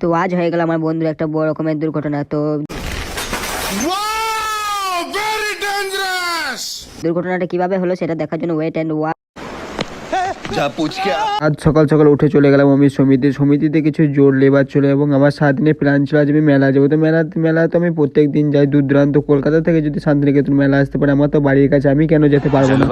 তো আজ হয়ে গেল আমার বন্ধুর একটা বড় রকমের দুর্ঘটনা তো দুর্ঘটনাটা কীভাবে হলো সেটা দেখার জন্য ওয়েট অ্যান্ড ওয়া আজ সকাল সকাল উঠে চলে গেলাম আমি সমিতি। সমিতিতে কিছু জোর লেবার চলে এবং আমার সাত দিনে প্ল্যান ছিল আজ আমি মেলা যাব। তো মেলা মেলা তো আমি প্রত্যেক দিন যাই দূর দূরান্ত কলকাতা থেকে যদি শান্তিনিকেতন মেলা আসতে পারে আমার তো বাড়ির কাছে আমি কেন যেতে পারব না?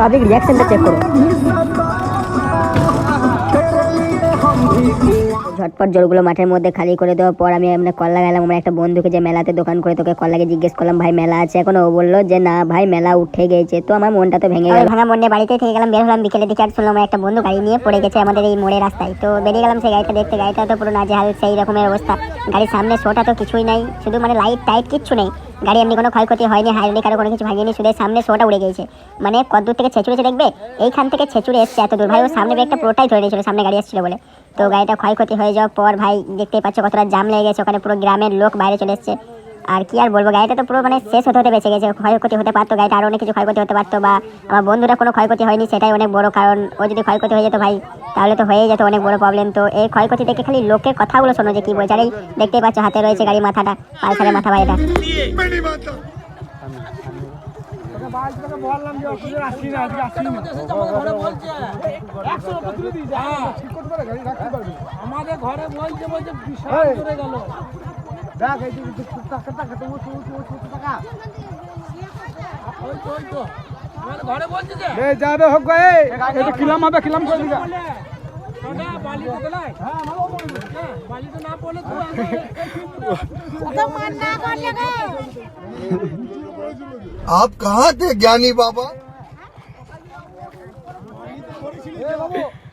পাবলিক রিয়াকশনটা চেক করো। ঝটপট জলগুলো মাঠের মধ্যে খালি করে দেওয়ার পর আমি আমরা কল্লা গেলাম আমার একটা বন্ধুকে যে মেলাতে দোকান করে তোকে কল্লাকে জিজ্ঞেস করলাম, ভাই, মেলা আছে? এখন ও বলল যে, না ভাই, মেলা উঠে গেছে। তো আমার মনটা তো ভেঙে গেল। ভাঙা মনে বাড়িতে থেকে গেলাম, বের হলাম, বিকেলের দিকে আর শুনলাম আমার একটা বন্ধু গাড়ি নিয়ে পড়ে গেছে আমাদের এই মোড়ের রাস্তায়। তো বেরিয়ে গেলাম সেই গাড়িটা দেখতে, গাড়িটা তো পুরো নাজেহাল, সেই রকমের অবস্থা। গাড়ির সামনে শোটা তো কিছুই নাই, শুধু মানে লাইট টাইট কিচ্ছু নেই। গাড়ি এমনি কোনো ক্ষয়ক্ষতি হয়নি হাইলি কারও কোনো কিছু ভাঙেনি শুধু সামনে শোটা উড়ে গিয়েছে। মানে কত দূর থেকে ছেঁচুড়েছে দেখবে, এইখান থেকে ছেঁচুড়ে এসছে, এত দূর ভাই ও সামনে একটা পুরোটাই ধরে নিয়েছিল, সামনে গাড়ি এসেছিল বলে। তো গাড়িটা ক্ষয়ক্ষতি হয়ে যাওয়ার পর ভাই, দেখতেই পাচ্ছ কতটা জাম লেগে গেছে, ওখানে পুরো গ্রামের লোক বাইরে চলে এসছে। আর কি আর বলব, গাড়িটা তো পুরো মানে শেষ হতে হতে বেঁচে গেছে, ক্ষয়ক্ষতি হতে পারতো গাড়িটা আরও অনেক কিছু ক্ষয়ক্ষতি হতে পারতো বা আমার বন্ধুরা কোনো ক্ষয়ক্ষতি হয়নি, সেটাই অনেক বড় কারণ, ও যদি ক্ষয়ক্ষতি হয়ে যেত ভাই, তাহলে তো হয়ে যেত অনেক বড় প্রবলেম তো এই ক্ষয়ক্ষতি দেখে খালি লোকের কথাগুলো শোনো যে কি বলছে, আর এই দেখতেই পাচ্ছ হাতে রয়েছে গাড়ি মাথাটা পালসারের মাথা ভাই এটা আমাদের ঘরে বলছে বলছে, বিশাল জোরে গেল। ওই তো ওই তো আমাদের ঘরে বলছে যে যাবে হোক গে এটা কিলাম হবে কিলাম করে দিগা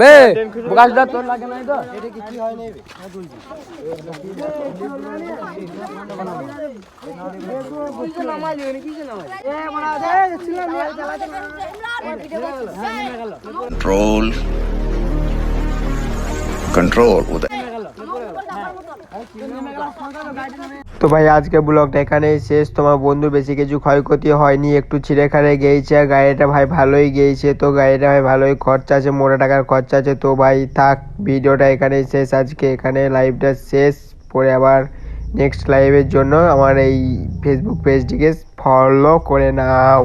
বে প্রকাশ দা তোর লাগে নাই তো এটা কিছু হয় নাই ট্রোল কন্ট্রোল উদয় তো ভাই, আজকে ব্লগটা এখানেই শেষ। তোমার বন্ধু বেশি কিছু ক্ষয়ক্ষতি হয়নি, একটু ছিঁড়েখানে গিয়েছে, আর গাড়িটা ভাই ভালোই গিয়েছে। তো গাড়িটা ভাই ভালোই খরচা আছে, মোটা টাকার খরচা আছে। তো ভাই, থাক, ভিডিওটা এখানেই শেষ। আজকে এখানে লাইভটা শেষ। পরে আবার নেক্সট লাইভের জন্য আমার এই ফেসবুক পেজটিকে ফলো করে নাও।